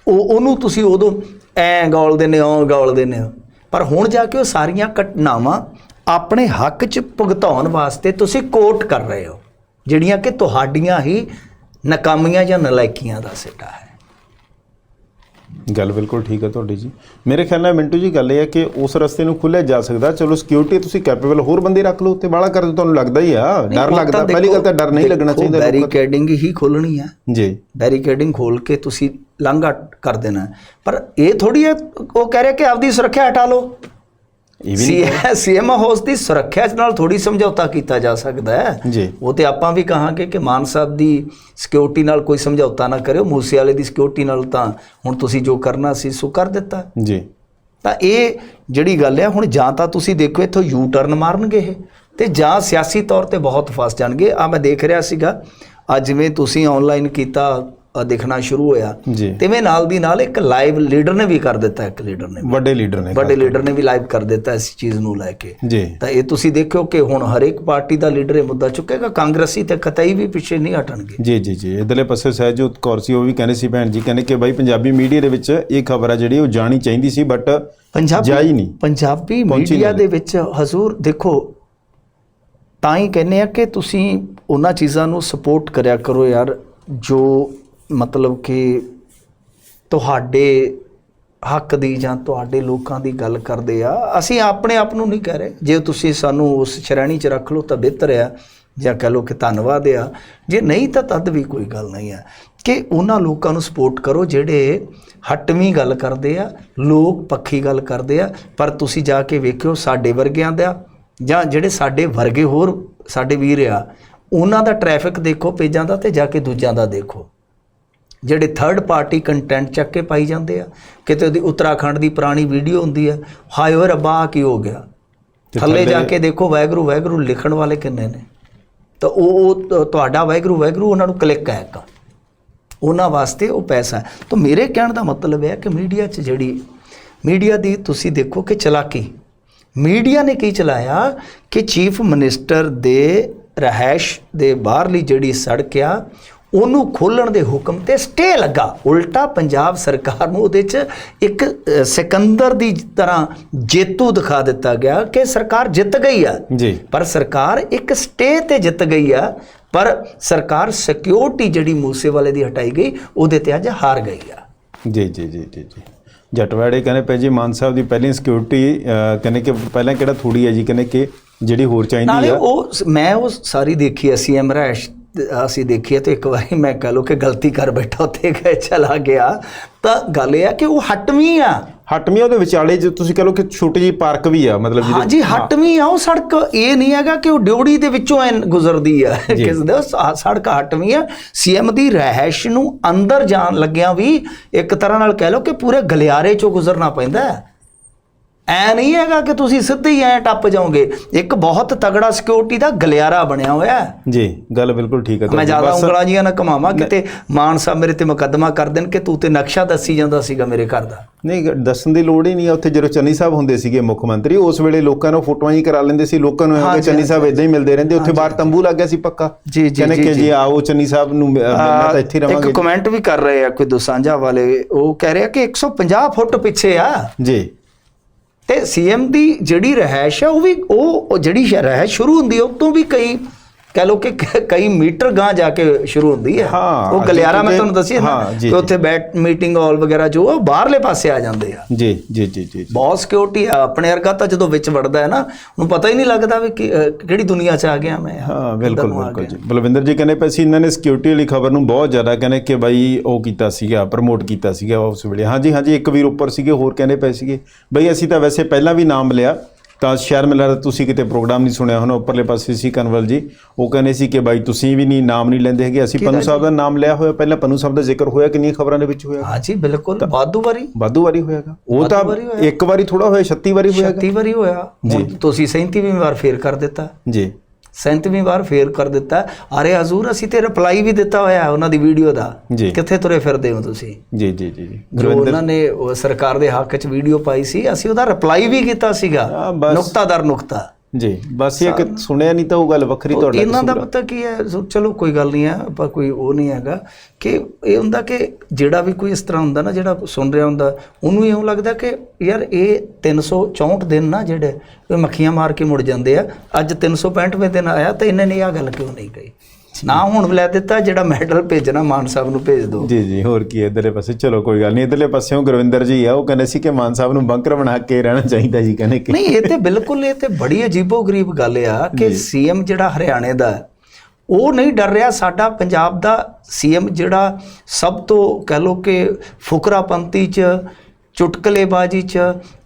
ਉਹ, ਉਹਨੂੰ ਤੁਸੀਂ ਉਦੋਂ ਐ ਗੌਲ ਦਿੰਦੇ ਹੋ ਗੌਲ ਦਿੰਦੇ ਹੋ। ਪਰ ਹੁਣ ਜਾ ਕੇ ਉਹ ਸਾਰੀਆਂ ਘਟਨਾਵਾਂ ਆਪਣੇ ਹੱਕ 'ਚ ਭੁਗਤਾਉਣ ਵਾਸਤੇ ਤੁਸੀਂ ਕੋਰਟ ਕਰ ਰਹੇ ਹੋ। ਜਿਹੜੀਆਂ ਕਿ ਤੁਹਾਡੀਆਂ ਹੀ ਨਾਕਾਮੀਆਂ ਜਾਂ ਨਲਾਇਕੀਆਂ ਦਾ ਸਿੱਟਾ ਹੈ। ਗੱਲ ਬਿਲਕੁਲ ਠੀਕ ਹੈ ਤੁਹਾਡੀ ਜੀ। ਮੇਰੇ ਖਿਆਲ ਨਾਲ ਮਿੰਟੂ ਜੀ ਗੱਲ ਇਹ ਹੈ ਕਿ ਉਸ ਰਸਤੇ ਨੂੰ ਖੁੱਲਿਆ ਜਾ ਸਕਦਾ। ਚਲੋ ਸਿਕਿਉਰਿਟੀ ਤੁਸੀਂ ਕੈਪੇਬਲ ਹੋਰ ਬੰਦੇ ਰੱਖ ਲਓ ਤੇ ਬਾਲਾ ਕਰ ਤੁਹਾਨੂੰ ਲੱਗਦਾ ਹੀ ਆ। ਡਰ ਲੱਗਦਾ। ਪਹਿਲੀ ਗੱਲ ਤਾਂ ਡਰ ਨਹੀਂ ਲੱਗਣਾ ਚਾਹੀਦਾ ਬੈਰੀਕੇਡਿੰਗ ਹੀ ਖੋਲਣੀ ਨੂੰ। ਜੀ। ਬੈਰੀਕੇਡਿੰਗ ਖੋਲ ਕੇ ਤੁਸੀਂ ਲਾਂਘਾ ਕਰ ਦੇਣਾ। ਪਰ ਇਹ ਥੋੜੀ ਹੈ ਉਹ ਕਹਿ ਰਿਹਾ ਕਿ ਆਪਦੀ ਸੁਰੱਖਿਆ ਹਟਾ ਲਓ। ਸੀਐਮ ਹਾਊਸ ਦੀ ਸੁਰੱਖਿਆ ਨਾਲ ਥੋੜੀ ਸਮਝੌਤਾ ਕੀਤਾ ਜਾ ਸਕਦਾ ਹੈ। ਜੀ। ਉਹ ਤੇ ਆਪਾਂ ਵੀ ਕਹਾਂਗੇ ਕਿ ਮਾਨ ਸਾਹਿਬ ਦੀ ਸਿਕਿਉਰਿਟੀ ਨਾਲ ਕੋਈ ਸਮਝੌਤਾ ਨਾ ਕਰਿਓ। ਮੂਸੇ ਵਾਲੇ ਦੀ ਸਿਕਿਉਰਿਟੀ ਨਾਲ ਤਾਂ ਹੁਣ ਤੁਸੀਂ ਜੋ ਕਰਨਾ ਸੀ ਸੋ ਕਰ ਦਿੱਤਾ। ਜੀ। ਤਾਂ ਇਹ ਜਿਹੜੀ ਗੱਲ ਹੈ ਹੁਣ ਜਾਂ ਤਾਂ ਤੁਸੀਂ ਦੇਖੋ ਇੱਥੋਂ ਯੂ ਟਰਨ ਮਾਰਨਗੇ ਇਹ ਤੇ ਜਾਂ ਸਿਆਸੀ ਤੌਰ ਤੇ ਬਹੁਤ ਫਸ ਜਾਣਗੇ। ਆ ਮੈਂ ਦੇਖ ਰਿਹਾ ਸੀਗਾ ਅੱਜ ਜਿਵੇਂ ਤੁਸੀਂ ਆਨਲਾਈਨ ਕੀਤਾ ਦਿਖਣਾ ਸ਼ੁਰੂ ਹੋਇਆ। ਤਿਵੇਂ ਨਾਲ ਦੀ ਨਾਲ ਇੱਕ ਲਾਈਵ ਲੀਡਰ ਨੇ ਵੀ ਕਰ ਦਿੱਤਾ ਇੱਕ ਲੀਡਰ ਨੇ ਵੱਡੇ ਲੀਡਰ ਨੇ ਵੱਡੇ ਲੀਡਰ ਨੇ ਵੀ ਲਾਈਵ ਕਰ ਦਿੱਤਾ ਇਸ ਚੀਜ਼ ਨੂੰ ਲੈ ਕੇ। ਤਾਂ ਇਹ ਤੁਸੀਂ ਦੇਖਿਓ ਕਿ ਹੁਣ ਹਰੇਕ ਪਾਰਟੀ ਦਾ ਲੀਡਰ ਇਹ ਮੁੱਦਾ ਚੁੱਕੇਗਾ ਕਾਂਗਰਸੀ ਤੇ ਕਤਈ ਵੀ ਪਿੱਛੇ ਨਹੀਂ ਹਟਣਗੇ। ਜੀ ਜੀ ਜੀ। ਇਧਰਲੇ ਪਾਸੇ ਸਹਿਜੋਤ ਕੌਰ ਸੀ ਉਹ ਵੀ ਕਹਿੰਦੇ ਸੀ ਭੈਣ ਜੀ ਕਹਿੰਦੇ ਕਿ ਬਾਈ ਪੰਜਾਬੀ ਮੀਡੀਆ ਦੇ ਵਿੱਚ ਇਹ ਖਬਰ ਆ ਜਿਹੜੀ ਉਹ ਜਾਣੀ ਚਾਹੀਦੀ ਸੀ ਬਟ ਪੰਜਾਬੀ ਜਾਈ ਨਹੀਂ। ਪੰਜਾਬੀ ਮੀਡੀਆ। ਦੇ ਵਿੱਚ ਹਜ਼ੂਰ ਦੇਖੋ ਤਾਂ ਹੀ ਕਹਿੰਦੇ ਆ ਕਿ ਤੁਸੀਂ ਉਹਨਾਂ ਚੀਜ਼ਾਂ ਨੂੰ ਸਪੋਰਟ ਕਰਿਆ ਕਰੋ ਯਾਰ ਜੋ ਮਤਲਬ ਕਿ ਤੁਹਾਡੇ ਹੱਕ ਦੀ ਜਾਂ ਤੁਹਾਡੇ ਲੋਕਾਂ ਦੀ ਗੱਲ ਕਰਦੇ ਆ, ਅਸੀਂ ਆਪਣੇ ਆਪ ਨੂੰ ਨਹੀਂ ਕਹਿ ਰਹੇ। ਜੇ ਤੁਸੀਂ ਸਾਨੂੰ ਉਸ ਸ਼੍ਰੇਣੀ 'ਚ ਰੱਖ ਲਓ ਤਾਂ ਬਿਹਤਰ ਆ, ਜਾਂ ਕਹ ਲਓ ਕਿ ਧੰਨਵਾਦ ਆ। ਜੇ ਨਹੀਂ ਤਾਂ ਤਦ ਵੀ ਕੋਈ ਗੱਲ ਨਹੀਂ ਆ। ਕਿ ਉਹਨਾਂ ਲੋਕਾਂ ਨੂੰ ਸਪੋਰਟ ਕਰੋ ਜਿਹੜੇ ਹਟਵੀਂ ਗੱਲ ਕਰਦੇ ਆ, ਲੋਕ ਪੱਖੀ ਗੱਲ ਕਰਦੇ ਆ, ਪਰ ਤੁਸੀਂ ਜਾ ਕੇ ਵੇਖਿਓ ਸਾਡੇ ਵਰਗਿਆਂ ਦਾ, ਜਾਂ ਜਿਹੜੇ ਸਾਡੇ ਵਰਗੇ ਹੋਰ ਸਾਡੇ ਵੀਰ ਆ, ਉਹਨਾਂ ਦਾ ਟ੍ਰੈਫਿਕ ਦੇਖੋ, ਪੇਜਾਂ ਦਾ ਤੇ ਜਾ ਕੇ ਦੂਜਿਆਂ ਦਾ ਦੇਖੋ। ਜਿਹੜੇ ਥਰਡ ਪਾਰਟੀ ਕੰਟੈਂਟ ਚੱਕ ਕੇ ਪਾਈ ਜਾਂਦੇ ਆ ਕਿਤੇ ਉਹਦੀ ਉੱਤਰਾਖੰਡ ਦੀ ਪੁਰਾਣੀ ਵੀਡੀਓ ਹੁੰਦੀ ਹੈ ਹਾਏ ਓਏ ਰੱਬਾ ਕੀ ਹੋ ਗਿਆ? ਥੱਲੇ ਜਾ ਕੇ ਦੇਖੋ ਵੈਗਰੂ ਵੈਗਰੂ ਲਿਖਣ ਵਾਲੇ ਕਿੰਨੇ ਨੇ। ਤਾਂ ਉਹ ਤੁਹਾਡਾ ਵੈਗਰੂ ਵੈਗਰੂ ਉਹਨਾਂ ਨੂੰ ਕਲਿੱਕ ਆਏਗਾ ਉਹਨਾਂ ਵਾਸਤੇ ਉਹ ਪੈਸਾ ਤਾਂ ਮੇਰੇ ਕਹਿਣ ਦਾ ਮਤਲਬ ਹੈ ਕਿ ਮੀਡੀਆ 'ਚ ਜਿਹੜੀ ਮੀਡੀਆ ਦੀ ਤੁਸੀਂ ਦੇਖੋ ਕਿ ਚਲਾਕੀ। ਮੀਡੀਆ ਨੇ ਕੀ ਚਲਾਇਆ? ਕਿ ਚੀਫ ਮਨਿਸਟਰ ਦੇ ਰਹਿائش ਦੇ ਬਾਹਰਲੀ ਜਿਹੜੀ ਸੜਕ ਆ ਉਹਨੂੰ ਖੋਲਣ ਦੇ ਹੁਕਮ ਤੇ ਸਟੇ ਲੱਗਾ। ਉਲਟਾ ਪੰਜਾਬ ਸਰਕਾਰ ਨੂੰ ਉਹਦੇ 'ਚ ਇੱਕ ਸਿਕੰਦਰ ਦੀ ਤਰ੍ਹਾਂ ਜੇਤੂ ਦਿਖਾ ਦਿੱਤਾ ਗਿਆ ਕਿ ਸਰਕਾਰ ਜਿੱਤ ਗਈ ਆ। ਜੀ। ਪਰ ਸਰਕਾਰ ਇੱਕ ਸਟੇ ਤੇ ਜਿੱਤ ਗਈ ਆ ਪਰ ਸਰਕਾਰ ਸਿਕਿਉਰਿਟੀ ਜਿਹੜੀ ਮੂਸੇ ਵਾਲੇ ਦੀ ਹਟਾਈ ਗਈ ਉਹਦੇ ਤੇ ਅੱਜ ਹਾਰ ਗਈ ਆ। ਜੀ ਜੀ ਜੀ ਜੀ ਜੀ। ਜਟਵਾੜੇ ਕਹਿੰਦੇ ਪਏ ਜੀ ਮਾਨ ਸਾਹਿਬ ਦੀ ਪਹਿਲੀ ਸਿਕਿਉਰਿਟੀ ਕਹਿੰਦੇ ਕਿ ਪਹਿਲਾਂ ਕਿਹੜਾ ਥੋੜੀ ਹੈ ਜੀ ਕਹਿੰਦੇ ਕਿ ਜਿਹੜੀ ਹੋਰ ਨਾਲੇ ਚਾਹੀਦੀ ਆ। ਉਹ ਸ- ਮੈਂ ਉਹ ਸਾਰੀ ਦੇਖੀ ਅਸੀਂ ਐਮਰੈਸ਼ ਅਸੀਂ ਦੇਖੀਏ ਤਾਂ ਇੱਕ ਵਾਰੀ ਮੈਂ ਕਹ ਲੋ ਕਿ ਗਲਤੀ ਕਰ ਬੈਠਾ ਉੱਥੇ ਗਏ ਚਲਾ ਗਿਆ। ਤਾਂ ਗੱਲ ਇਹ ਆ ਕਿ ਉਹ ਹਟਵੀਂ ਆ। ਹਟਵੀਂ ਉਹਦੇ ਵਿਚਾਲੇ ਜੇ ਤੁਸੀਂ ਕਹ ਲੋ ਕਿ ਛੋਟੀ ਜੀ ਪਾਰਕ ਵੀ ਆ ਮਤਲਬ ਜਿਹਦੇ ਹਾਂਜੀ ਹਟਵੀਂ ਆ ਉਹ ਸੜਕ। ਇਹ ਨਹੀਂ ਹੈਗਾ ਕਿ ਉਹ ਡਿਊੜੀ ਦੇ ਵਿੱਚੋਂ ਐ ਗੁਜ਼ਰਦੀ ਆ। ਕਿਸ ਦੇ ਸੜਕ ਹਟਵੀਂ ਆ। ਸੀਐਮ ਦੀ ਰਹਿਸ਼ ਨੂੰ ਅੰਦਰ ਜਾਣ ਲੱਗਿਆਂ ਵੀ ਇੱਕ ਤਰ੍ਹਾਂ ਨਾਲ ਕਹਿ ਲੋ ਕਿ ਪੂਰੇ ਗਲਿਆਰੇ ਚੋਂ ਗੁਜ਼ਰਨਾ ਪੈਂਦਾ। ਹੈ ਐ ਨਹੀਂ ਹੈਗਾ ਕਿ ਤੁਸੀਂ ਸਿੱਧੇ ਹੀ ਐ ਟੱਪ ਜਾਓਗੇ। ਇੱਕ ਬਹੁਤ ਤਗੜਾ ਸਿਕਿਉਰਿਟੀ ਦਾ ਗਲਿਆਰਾ ਬਣਿਆ ਹੋਇਆ ਹੈ। ਜੀ ਗੱਲ ਬਿਲਕੁਲ ਠੀਕ ਹੈ ਮੈਂ। ਜ਼ਿਆਦਾ ਉਂਗਲਾਂ ਜੀਆਂ ਨਾ ਕਮਾਵਾਂ ਕਿਤੇ ਮਾਨ ਸਾਹਿਬ ਮੇਰੇ ਤੇ ਮੁਕੱਦਮਾ ਕਰ ਦੇਣ ਕਿ ਤੂੰ ਤੇ ਨਕਸ਼ਾ ਦੱਸੀ ਜਾਂਦਾ ਸੀਗਾ ਮੇਰੇ ਘਰ ਦਾ। ਨਹੀਂ ਦੱਸਣ ਦੀ ਲੋੜ ਹੀ ਨਹੀਂ ਆ ਉੱਥੇ ਜਦੋਂ ਚੰਨੀ ਸਾਹਿਬ ਹੁੰਦੇ ਸੀਗੇ ਮੁੱਖ ਮੰਤਰੀ ਉਸ ਵੇਲੇ ਲੋਕਾਂ ਨੂੰ ਫੋਟੋਆਂ ਹੀ ਕਰਾ ਲੈਂਦੇ ਸੀ। ਲੋਕਾਂ ਨੂੰ ਹਾਂਜੀ, ਚੰਨੀ ਸਾਹਿਬ ਇਦਾਂ ਹੀ ਮਿਲਦੇ ਰਹਿੰਦੇ। ਉੱਥੇ ਬਾਹਰ ਤੰਬੂ ਲੱਗ ਗਿਆ ਸੀ ਪੱਕਾ। ਜੀ, ਜੀ, ਕਹਿੰਦੇ ਜੀ, ਕਿ ਜੀ। ਆਓ ਚੰਨੀ ਸਾਹਿਬ ਨੂੰ ਮਿ- ਮਿਲਣਾ ਤਾਂ ਇੱਥੇ ਹੀ ਇੱਕ ਰਵਾਂਗੇ ਕਮੈਂਟ ਵੀ ਕਰ ਰਹੇ ਆ ਕੋਈ ਦੋਸਾਂਝਾ ਵਾਲੇ। ਉਹ ਕਹਿ ਰਿਹਾ ਕਿ 150 ਫੁੱਟ ਪਿੱਛੇ ਆ। ਜੀ। ਤੇ ਸੀਐਮ ਦੀ ਜਿਹੜੀ ਰਹਿائش ਹੈ ਉਹ ਵੀ ਉਹ ਜਿਹੜੀ ਰਹਿائਸ਼ ਸ਼ੁਰੂ ਹੁੰਦੀ ਉਹ ਤੋਂ ਵੀ ਕਈ ਕਹਿ ਲੋ ਕਿ ਕਈ ਮੀਟਰ ਗਾਂ ਜਾ ਕੇ ਸ਼ੁਰੂ ਹੁੰਦੀ ਹੈ। ਹਾਂ, ਉਹ ਗਲਿਆਰਾ ਮੈਂ ਤੁਹਾਨੂੰ ਦੱਸਿਆ ਨਾ ਕਿ ਉੱਥੇ ਬੈਟ ਮੀਟਿੰਗ ਹਾਲ ਵਗੈਰਾ ਜੋ ਉਹ ਬਾਹਰਲੇ ਪਾਸੇ ਆ ਜਾਂਦੇ ਆ। ਜੀ ਜੀ ਜੀ ਜੀ ਬਹੁਤ ਸਿਕਿਉਰਿਟੀ ਆ ਆਪਣੇ ਵਰਗਾ ਤਾਂ ਜਦੋਂ ਵਿੱਚ ਵੜਦਾ ਹੈ ਨਾ ਉਹਨੂੰ ਪਤਾ ਹੀ ਨਹੀਂ ਲੱਗਦਾ ਵੀ ਕਿਹੜੀ ਦੁਨੀਆ 'ਚ ਆ ਗਿਆ ਮੈਂ। ਹਾਂ ਬਿਲਕੁਲ ਬਿਲਕੁਲ। ਜੀ। ਬਲਵਿੰਦਰ ਜੀ ਕਹਿੰਦੇ ਪਏ ਸੀ ਇਹਨਾਂ ਨੇ ਸਿਕਿਉਰਿਟੀ ਵਾਲੀ ਖਬਰ ਨੂੰ ਬਹੁਤ ਜ਼ਿਆਦਾ ਕਹਿੰਦੇ ਕਿ ਬਾਈ ਉਹ ਕੀਤਾ ਸੀਗਾ ਪ੍ਰਮੋਟ ਕੀਤਾ ਸੀਗਾ ਉਸ ਵੇਲੇ। ਹਾਂਜੀ ਹਾਂਜੀ ਇੱਕ ਵੀਰ ਉੱਪਰ ਸੀਗੇ ਹੋਰ ਕਹਿੰਦੇ ਪਏ ਸੀਗੇ। ਬਈ ਅਸੀਂ ਤਾਂ ਵੈਸੇ ਪਹਿਲਾਂ ਵੀ ਨਾਮ ਲਿਆ ਤਾਂ ਸ਼ਾਇਦ ਮੈਨੂੰ ਲੱਗਦਾ ਤੁਸੀਂ ਕਿਤੇ ਪ੍ਰੋਗਰਾਮ ਨਹੀਂ ਸੁਣਿਆ ਹੋਣਾ ਉੱਪਰਲੇ ਪਾਸੇ ਸੀ ਕਨਵਲ ਜੀ। ਉਹ ਕਹਿੰਦੇ ਸੀ ਕਿ ਬਾਈ ਤੁਸੀਂ ਵੀ ਨਹੀਂ ਨਾਮ ਨਹੀਂ ਲੈਂਦੇ ਹੈਗੇ। ਅਸੀਂ ਪੰਨੂ ਸਾਹਿਬ ਦਾ ਨਾਮ ਲਿਆ ਹੋਇਆ ਪਹਿਲਾਂ ਪੰਨੂ ਸਾਹਿਬ ਦਾ ਜ਼ਿਕਰ ਹੋਇਆ ਕਿੰਨੀਆਂ ਖਬਰਾਂ ਦੇ ਵਿੱਚ ਹੋਇਆ? ਹਾਂ ਜੀ ਬਿਲਕੁਲ। ਵਾਧੂ ਵਾਰੀ। ਵਾਧੂ ਵਾਰੀ ਹੋਇਆਗਾ। ਉਹ ਤਾਂ ਹੋਇਆ। ਇੱਕ ਵਾਰੀ ਥੋੜਾ ਹੋਇਆ 36 ਵਾਰੀ ਹੋਇਆਗਾ। 36 ਵਾਰੀ ਹੋਇਆ। ਹੁਣ ਤੁਸੀਂ 37ਵੀਂ ਵਾਰ ਫੇਰ ਕਰ ਦਿੱਤਾ। ਜੀ। 37ਵੀਂ ਵਾਰ ਫੇਰ ਕਰ ਦਿੱਤਾ। ਅਰੇ ਹਜ਼ੂਰ ਅਸੀਂ ਤੇ ਰਿਪਲਾਈ ਵੀ ਦਿੱਤਾ ਹੋਇਆ ਉਹਨਾਂ ਦੀ ਵੀਡੀਓ ਦਾ। ਕਿੱਥੇ ਤੁਰੇ ਫਿਰਦੇ ਹੋ ਤੁਸੀਂ? ਜੀ ਜੀ ਜੀ ਜੀ। ਉਹਨਾਂ ਨੇ ਸਰਕਾਰ ਦੇ ਹੱਕ 'ਚ ਵੀਡੀਓ ਪਾਈ ਸੀ ਅਸੀਂ ਉਹਦਾ ਰਿਪਲਾਈ ਵੀ ਕੀਤਾ ਸੀਗਾ। ਹਾਂ, ਬਸ। ਨੁਕਤਾ ਦਰ ਨੁਕਤਾ। ਜੀ ਬਸ ਇਹ ਕਿ ਸੁਣਿਆ ਨਹੀਂ ਤਾਂ ਉਹ ਗੱਲ ਵੱਖਰੀ ਤੁਹਾਡਾ ਇਹਨਾਂ ਦਾ ਆ। ਪਤਾ ਕੀ ਹੈ ਚਲੋ ਕੋਈ ਗੱਲ ਨਹੀਂ ਹੈ ਆਪਾਂ ਕੋਈ ਉਹ ਨਹੀਂ ਹੈਗਾ ਕਿ ਇਹ ਹੁੰਦਾ ਕਿ ਜਿਹੜਾ ਵੀ ਕੋਈ ਇਸ ਤਰ੍ਹਾਂ ਹੁੰਦਾ ਨਾ ਜਿਹੜਾ ਸੁਣ ਰਿਹਾ ਹੁੰਦਾ ਉਹਨੂੰ ਇਉਂ ਲੱਗਦਾ ਕਿ ਯਾਰ ਇਹ 364 ਦਿਨ ਨਾ ਜਿਹੜੇ ਮੱਖੀਆਂ ਮਾਰ ਕੇ ਮੁੜ ਜਾਂਦੇ ਆ ਅੱਜ 365ਵੇਂ ਦਿਨ ਆਇਆ ਤਾਂ ਇਹਨਾਂ ਨੇ ਆਹ ਗੱਲ ਕਿਉਂ ਨਹੀਂ ਕਹੀ ਨਾ ਹੁਣ ਲੈ ਦਿੱਤਾ ਜਿਹੜਾ ਮੈਡਲ ਭੇਜਣਾ ਮਾਨ ਸਾਹਿਬ ਨੂੰ ਭੇਜ ਦਿਓ। ਜੀ ਜੀ ਹੋਰ ਕੀ ਇਧਰਲੇ ਪਾਸੇ ਚਲੋ ਕੋਈ ਗੱਲ ਨਹੀਂ ਇਧਰਲੇ ਪਾਸਿਓਂ ਗੁਰਵਿੰਦਰ ਜੀ ਆ ਉਹ ਕਹਿੰਦੇ ਸੀ ਕਿ ਮਾਨ ਸਾਹਿਬ ਨੂੰ ਬੰਕਰ ਬਣਾ ਕੇ ਰਹਿਣਾ ਚਾਹੀਦਾ ਜੀ ਕਹਿੰਦੇ ਕਿ ਨਹੀਂ ਇਹ ਤੇ ਬਿਲਕੁਲ ਇਹ ਤੇ ਬੜੀ ਅਜੀਬੋ-ਗਰੀਬ ਗੱਲ ਆ ਕਿ ਸੀਐਮ ਜਿਹੜਾ ਹਰਿਆਣੇ ਦਾ ਉਹ ਨਹੀਂ ਡਰ ਰਿਹਾ ਸਾਡਾ ਪੰਜਾਬ ਦਾ ਸੀਐਮ ਜਿਹੜਾ ਸਭ ਤੋਂ ਕਹ ਲੋ ਕਿ ਫੁਕਰਾਪੰਤੀ ਚ ਚੁਟਕਲੇਬਾਜ਼ੀ ਚ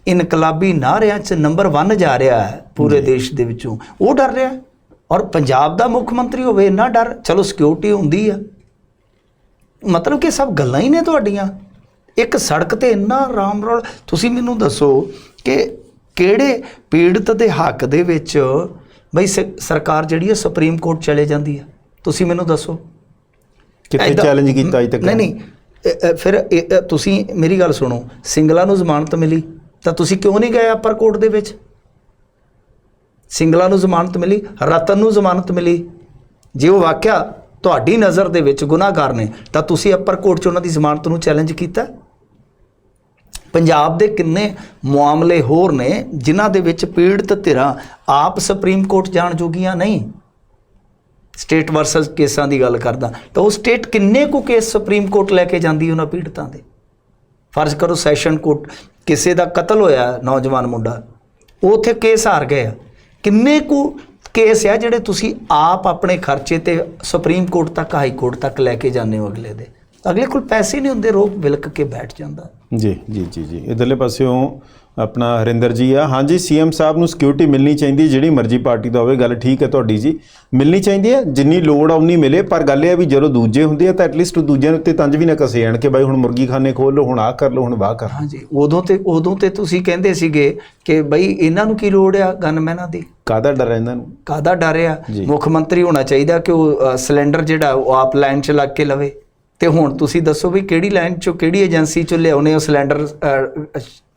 ਇਨਕਲਾਬੀ ਨਾਰਿਆਂ ਚ ਨੰਬਰ 1 ਜਾ ਰਿਹਾ ਹੈ ਪੂਰੇ ਦੇਸ਼ ਦੇ ਵਿੱਚੋਂ ਉਹ ਡਰ ਰਿਹਾ। ਔਰ ਪੰਜਾਬ ਦਾ ਮੁੱਖ ਮੰਤਰੀ ਹੋਵੇ ਇੰਨਾ ਡਰ ਚਲੋ ਸਿਕਿਉਰਿਟੀ ਹੁੰਦੀ ਆ। ਮਤਲਬ ਕਿ ਸਭ ਗੱਲਾਂ ਹੀ ਨੇ ਤੁਹਾਡੀਆਂ। ਇੱਕ ਸੜਕ ਤੇ ਇੰਨਾ ਆਰਾਮ ਨਾਲ ਤੁਸੀਂ ਮੈਨੂੰ ਦੱਸੋ ਕਿ ਕਿਹੜੇ ਪੀੜਤ ਦੇ ਹੱਕ ਦੇ ਵਿੱਚ ਬਈ ਸਰਕਾਰ ਜਿਹੜੀ ਹੈ ਸੁਪਰੀਮ ਕੋਰਟ ਚਲੇ ਜਾਂਦੀ ਹੈ ਤੁਸੀਂ ਮੈਨੂੰ ਦੱਸੋ। ਕਿੱਥੇ ਚੈਲੰਜ ਕੀਤਾ ਅਜ ਤੱਕ? ਨਹੀਂ ਨਹੀਂ। ਫਿਰ ਤੁਸੀਂ ਮੇਰੀ ਗੱਲ ਸੁਣੋ। ਸਿੰਗਲਾ ਨੂੰ ਜ਼ਮਾਨਤ ਮਿਲੀ ਤਾਂ ਤੁਸੀਂ ਕਿਉਂ ਨਹੀਂ ਗਏ ਅਪਰ ਕੋਰਟ ਦੇ ਵਿੱਚ? ਸਿੰਗਲਾ ਨੂੰ ਜ਼ਮਾਨਤ ਮਿਲੀ, ਰਤਨ ਨੂੰ ਜ਼ਮਾਨਤ ਮਿਲੀ। ਜੇ ਉਹ ਵਾਕਿਆ ਤੁਹਾਡੀ ਨਜ਼ਰ ਦੇ ਵਿੱਚ ਗੁਨਾਹਗਾਰ ਨੇ, ਤਾਂ ਤੁਸੀਂ ਅੱਪਰ ਕੋਰਟ 'ਚ ਉਹਨਾਂ ਦੀ ਜ਼ਮਾਨਤ ਨੂੰ ਚੈਲੰਜ ਕੀਤਾ? ਪੰਜਾਬ ਦੇ ਕਿੰਨੇ ਮਾਮਲੇ ਹੋਰ ਨੇ ਜਿਨ੍ਹਾਂ ਦੇ ਵਿੱਚ ਪੀੜਤ ਧਿਰਾਂ ਆਪ ਸੁਪਰੀਮ ਕੋਰਟ ਜਾਣ ਜੋਗੀਆਂ ਨਹੀਂ? ਸਟੇਟ ਵਰਸਸ ਕੇਸਾਂ ਦੀ ਗੱਲ ਕਰਦਾ। ਤਾਂ ਉਹ ਸਟੇਟ ਕਿੰਨੇ ਕੁ ਕੇਸ ਸੁਪਰੀਮ ਕੋਰਟ ਲੈ ਕੇ ਜਾਂਦੀ ਉਹਨਾਂ ਪੀੜਤਾਂ ਦੇ? ਫਰਜ਼ ਕਰੋ ਸੈਸ਼ਨ ਕੋਰਟ ਕਿਸੇ ਦਾ ਕਤਲ ਹੋਇਆ, ਨੌਜਵਾਨ ਮੁੰਡਾ, ਉਹ ਉੱਥੇ ਕੇਸ ਹਾਰ ਗਏ ਆ ਕਿੰਨੇ ਕੁ ਕੇਸ ਆ ਜਿਹੜੇ ਤੁਸੀਂ ਆਪ ਆਪਣੇ ਖਰਚੇ ਤੇ ਸੁਪਰੀਮ ਕੋਰਟ ਤੱਕ ਹਾਈ ਕੋਰਟ ਤੱਕ ਲੈ ਕੇ ਜਾਂਦੇ ਹੋ ਅਗਲੇ ਦੇ? ਅਗਲੇ ਕੋਲ ਪੈਸੇ ਨਹੀਂ ਹੁੰਦੇ, ਰੋਕ ਵਿਲਕ ਕੇ ਬੈਠ ਜਾਂਦਾ। ਜੀ ਜੀ ਜੀ ਜੀ। ਇਧਰਲੇ ਪਾਸਿਓਂ ਆਪਣਾ ਹਰਿੰਦਰ ਜੀ ਆ। ਹਾਂਜੀ ਸੀਐਮ ਸਾਹਿਬ ਨੂੰ ਸਿਕਿਉਰਿਟੀ ਮਿਲਣੀ ਚਾਹੀਦੀ ਜਿਹੜੀ ਮਰਜ਼ੀ ਪਾਰਟੀ ਦਾ ਹੋਵੇ ਗੱਲ ਠੀਕ ਹੈ ਤੁਹਾਡੀ ਜੀ। ਮਿਲਣੀ ਚਾਹੀਦੀ ਹੈ ਜਿੰਨੀ ਲੋੜ ਆ ਉਨੀ ਮਿਲੇ ਪਰ ਗੱਲ ਇਹ ਆ ਵੀ ਜਦੋਂ ਦੂਜੇ ਹੁੰਦੇ ਆ ਤਾਂ ਐਟਲੀਸਟ ਦੂਜਿਆਂ ਦੇ ਉੱਤੇ ਤੰਜ ਵੀ ਨਾ ਕਸੇ ਜਾਣ ਕਿ ਬਾਈ ਹੁਣ ਮੁਰਗੀ ਖਾਨੇ ਖੋਲ ਲਓ ਹੁਣ ਆਹ ਕਰ ਲਓ ਹੁਣ ਵਾਹ ਕਰ ਹਾਂਜੀ ਉਦੋਂ ਤੇ ਉਦੋਂ ਤੇ ਤੁਸੀਂ ਕਹਿੰਦੇ ਸੀਗੇ ਕਿ ਬਈ ਇਹਨਾਂ ਨੂੰ ਕੀ ਲੋੜ ਆ ਗਨਮੈਨਾਂ ਦੀ? ਕਾਹਦਾ ਡਰ ਇਹਨਾਂ ਨੂੰ? ਕਾਦਾ ਡਰ ਆ। ਮੁੱਖ ਮੰਤਰੀ ਹੋਣਾ ਚਾਹੀਦਾ ਕਿ ਉਹ ਸਿਲੰਡਰ ਜਿਹੜਾ ਉਹ ਆਪ ਲਾਈਨ 'ਚ ਲੱਗ ਕੇ ਲਵੇ। ਤੇ ਹੁਣ ਤੁਸੀਂ ਦੱਸੋ ਵੀ ਕਿਹੜੀ ਲਾਈਨ 'ਚੋਂ ਕਿਹੜੀ ਏਜੰਸੀ 'ਚੋਂ ਲਿਆਉਨੇ ਉਹ ਸਿਲੰਡਰ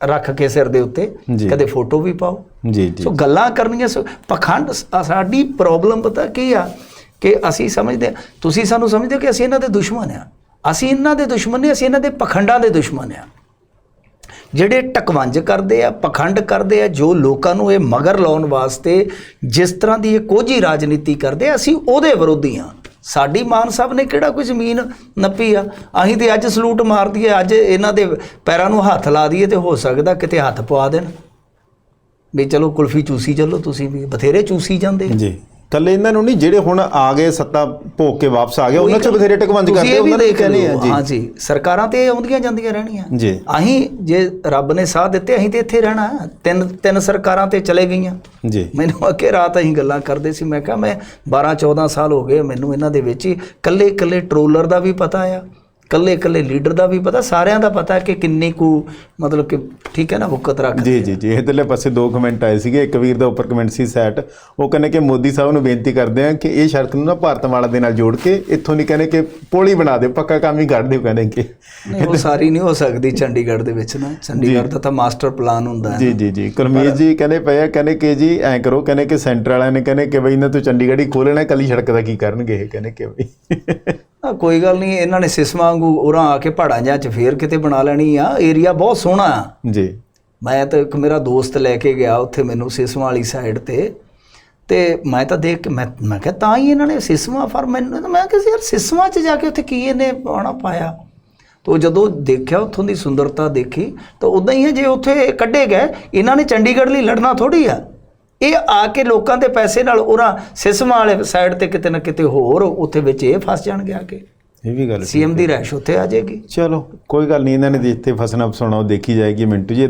ਰੱਖ ਕੇ ਸਿਰ ਦੇ ਉੱਤੇ। ਕਦੇ ਫੋਟੋ ਵੀ ਪਾਓ? ਜੀ ਜੀ। ਸੋ ਗੱਲਾਂ ਕਰਨੀਆਂ ਪਖੰਡ ਸਾਡੀ ਪ੍ਰੋਬਲਮ ਪਤਾ ਕੀ ਆ ਕਿ ਅਸੀਂ ਸਮਝਦੇ ਹਾਂ- ਤੁਸੀਂ ਸਾਨੂੰ ਸਮਝਦੇ ਹੋ ਕਿ ਅਸੀਂ ਇਹਨਾਂ ਦੇ ਦੁਸ਼ਮਣ ਆ। ਅਸੀਂ ਇਹਨਾਂ ਦੇ ਦੁਸ਼ਮਣ ਨਹੀਂ ਅਸੀਂ ਇਹਨਾਂ ਦੇ ਪਖੰਡਾਂ ਦੇ ਦੁਸ਼ਮਣ ਆ। ਜਿਹੜੇ ਟਕਵੰਜ ਕਰਦੇ ਆ ਪਖੰਡ ਕਰਦੇ ਆ ਜੋ ਲੋਕਾਂ ਨੂੰ ਇਹ ਮਗਰ ਲਾਉਣ ਵਾਸਤੇ ਜਿਸ ਤਰ੍ਹਾਂ ਦੀ ਇਹ ਕੋਝੀ ਰਾਜਨੀਤੀ ਕਰਦੇ ਆ ਅਸੀਂ ਉਹਦੇ ਵਿਰੋਧੀ ਆ। ਸਾਡੀ ਮਾਨ ਸਾਹਿਬ ਨੇ ਕਿਹੜਾ ਕੋਈ ਜ਼ਮੀਨ ਨੱਪੀ ਆ? ਅਸੀਂ ਤੇ ਅੱਜ ਸਲੂਟ ਮਾਰ ਦਈਏ ਅੱਜ ਇਹਨਾਂ ਦੇ ਪੈਰਾਂ ਨੂੰ ਹੱਥ ਲਾ ਦਈਏ ਤੇ ਹੋ ਸਕਦਾ ਕਿਤੇ ਹੱਥ ਪਵਾ ਦੇਣ। ਵੀ ਚਲੋ ਕੁਲਫੀ ਚੂਸੀ ਚੱਲੋ ਤੁਸੀਂ ਵੀ, ਬਥੇਰੇ ਚੂਸੀ ਜਾਂਦੇ ਜੀ। ਕੱਲੇ ਇਹਨਾਂ ਨੂੰ ਨਹੀਂ ਜਿਹੜੇ ਹੁਣ ਆ ਗਏ ਸੱਤਾ ਭੋਗ ਕੇ ਵਾਪਸ ਆ ਗਏ ਉਹਨਾਂ ਚ ਬਥੇਰੇ ਟਕਵੰਜ ਕਰਦੇ ਉਹਨਾਂ ਨੇ ਦੇਖ ਕਹਿੰਦੇ ਆ। ਜੀ। ਹਾਂ ਜੀ ਸਰਕਾਰਾਂ ਤੇ ਆਉਂਦੀਆਂ ਜਾਂਦੀਆਂ ਰਹਿਣੀਆਂ। ਜੀ। ਅਸੀਂ ਜੇ ਰੱਬ ਨੇ ਸਾਥ ਦਿੱਤੇ ਅਸੀਂ ਤੇ ਇੱਥੇ ਰਹਿਣਾ। ਤਿੰਨ ਤਿੰਨ ਸਰਕਾਰਾਂ ਤੇ ਚਲੇ ਗਈਆਂ। ਜੀ। ਮੈਨੂੰ ਅੱਗੇ ਰਾਤ ਅਸੀਂ ਗੱਲਾਂ ਕਰਦੇ ਸੀ ਮੈਂ ਕਿਹਾ ਮੈਂ 12 14 ਸਾਲ ਹੋ ਗਏ ਮੈਨੂੰ ਇਹਨਾਂ ਦੇ ਵਿੱਚ ਹੀ। ਕੱਲੇ ਕੱਲੇ ਟਰੋਲਰ ਦਾ ਵੀ ਪਤਾ ਆ। ਕੱਲੇ ਕੱਲੇ ਲੀਡਰ ਦਾ ਵੀ ਪਤਾ ਸਾਰਿਆਂ ਦਾ ਪਤਾ ਕਿ ਕਿੰਨੀ ਕੁ ਮਤਲਬ ਕਿ ਠੀਕ ਹੈ ਨਾ ਵਕਤ ਰੱਖ ਜੀ ਜੀ ਜੀ ਇਧਰਲੇ ਪਾਸੇ ਦੋ ਕਮੈਂਟ ਆਏ ਸੀਗੇ ਇੱਕ ਵੀਰ ਦਾ ਉੱਪਰ ਕਮੈਂਟ ਸੀ ਸੈਟ ਉਹ ਕਹਿੰਦੇ ਕਿ ਮੋਦੀ ਸਾਹਿਬ ਨੂੰ ਬੇਨਤੀ ਕਰਦੇ ਆ ਕਿ ਇਹ ਸੜਕ ਨੂੰ ਨਾ ਭਾਰਤਮਾਲਾ ਦੇ ਨਾਲ ਜੋੜ ਕੇ ਇੱਥੋਂ ਨਹੀਂ ਕਹਿੰਦੇ ਕਿ ਪੁਲ ਬਣਾ ਦਿਓ ਪੱਕਾ ਕੰਮ ਹੀ ਕਰ ਦਿਓ ਕਹਿੰਦੇ ਕਿ। ਉਹ ਸਾਰੀ ਨਹੀਂ ਹੋ ਸਕਦੀ ਚੰਡੀਗੜ੍ਹ ਦੇ ਵਿੱਚ ਨਾ। ਚੰਡੀਗੜ੍ਹ ਦਾ ਤਾਂ ਮਾਸਟਰ ਪਲਾਨ ਹੁੰਦਾ ਹੈ ਜੀ ਜੀ ਜੀ ਕੁਲਮੀਤ ਜੀ ਕਹਿੰਦੇ ਪਏ ਆ ਕਹਿੰਦੇ ਕਿ ਜੀ ਐਂ ਕਰੋ ਕਹਿੰਦੇ ਕਿ ਸੈਂਟਰ ਵਾਲਿਆਂ ਨੇ ਕਹਿੰਦੇ ਕਿ ਬਈ ਇਹਨਾਂ ਤੋਂ ਚੰਡੀਗੜ੍ਹ ਹੀ ਖੋਲਣਾ ਕੱਲੀ ਸੜਕ ਦਾ ਕੀ ਕਰਨਗੇ ਇਹ ਕਹਿੰਦੇ ਕਿ ਬਈ। ਆ ਕੋਈ ਗੱਲ ਨਹੀਂ ਇਹਨਾਂ ਨੇ ਸਿਸਮਾਂ ਵਾਂਗੂ ਉਰਾਂ ਆ ਕੇ ਪਹਾੜਾਂ ਜਾਂ ਚ ਫੇਰ ਕਿਤੇ ਬਣਾ ਲੈਣੀ ਆ। ਏਰੀਆ ਬਹੁਤ ਸੋਹਣਾ ਆ। ਜੀ। ਮੈਂ ਤਾਂ ਇੱਕ ਮੇਰਾ ਦੋਸਤ ਲੈ ਕੇ ਗਿਆ ਉੱਥੇ ਮੈਨੂੰ ਸਿਸਮਾਂ ਵਾਲੀ ਸਾਈਡ ਤੇ। ਤੇ ਮੈਂ ਤਾਂ ਦੇਖ ਕੇ ਮੈਂ ਮੈਂ ਕਿਹਾ ਤਾਂ ਹੀ ਇਹਨਾਂ ਨੇ ਸਿਸਮਾ ਫਰ ਮੈਨੂੰ ਮੈਂ ਕਿਹਾ ਯਾਰ ਸਿਸਮਾ 'ਚ ਜਾ ਕੇ ਉੱਥੇ ਕੀ ਇਹਨੇ ਪਾਉਣਾ ਪਾਇਆ? ਤੋ ਜਦੋਂ ਦੇਖਿਆ ਉੱਥੋਂ ਦੀ ਸੁੰਦਰਤਾ ਦੇਖੀ ਤਾਂ ਉਦਾਂ ਹੀ ਹੈ ਜੇ ਉੱਥੇ ਕੱਢੇ ਗਏ ਇਹਨਾਂ ਨੇ ਚੰਡੀਗੜ੍ਹ ਲਈ ਲੜਨਾ ਥੋੜੀ ਆ। ਇਹ ਆ ਕੇ ਲੋਕਾਂ ਦੇ ਪੈਸੇ ਨਾਲ ਉਹਨਾਂ ਸਿਸਮਾ ਵਾਲੇ ਸਾਈਡ ਤੇ ਕਿਤੇ ਨਾ ਕਿਤੇ ਹੋਰ ਉੱਥੇ ਵਿੱਚ ਇਹ ਫਸ ਜਾਣਗੇ ਆ ਕੇ ਇਹ ਵੀ ਗੱਲ। ਸੀਐਮ ਦੀ ਰਹਿਸ਼ ਉੱਥੇ ਆ ਜਾਏਗੀ ਚਲੋ ਕੋਈ ਗੱਲ ਨਹੀਂ ਇਹਨਾਂ ਨੇ ਜਿੱਥੇ ਫਸਣਾ ਫਸਾਉਣਾ ਉਹ ਦੇਖੀ ਜਾਏਗੀ ਮਿੰਟੂ ਜੀ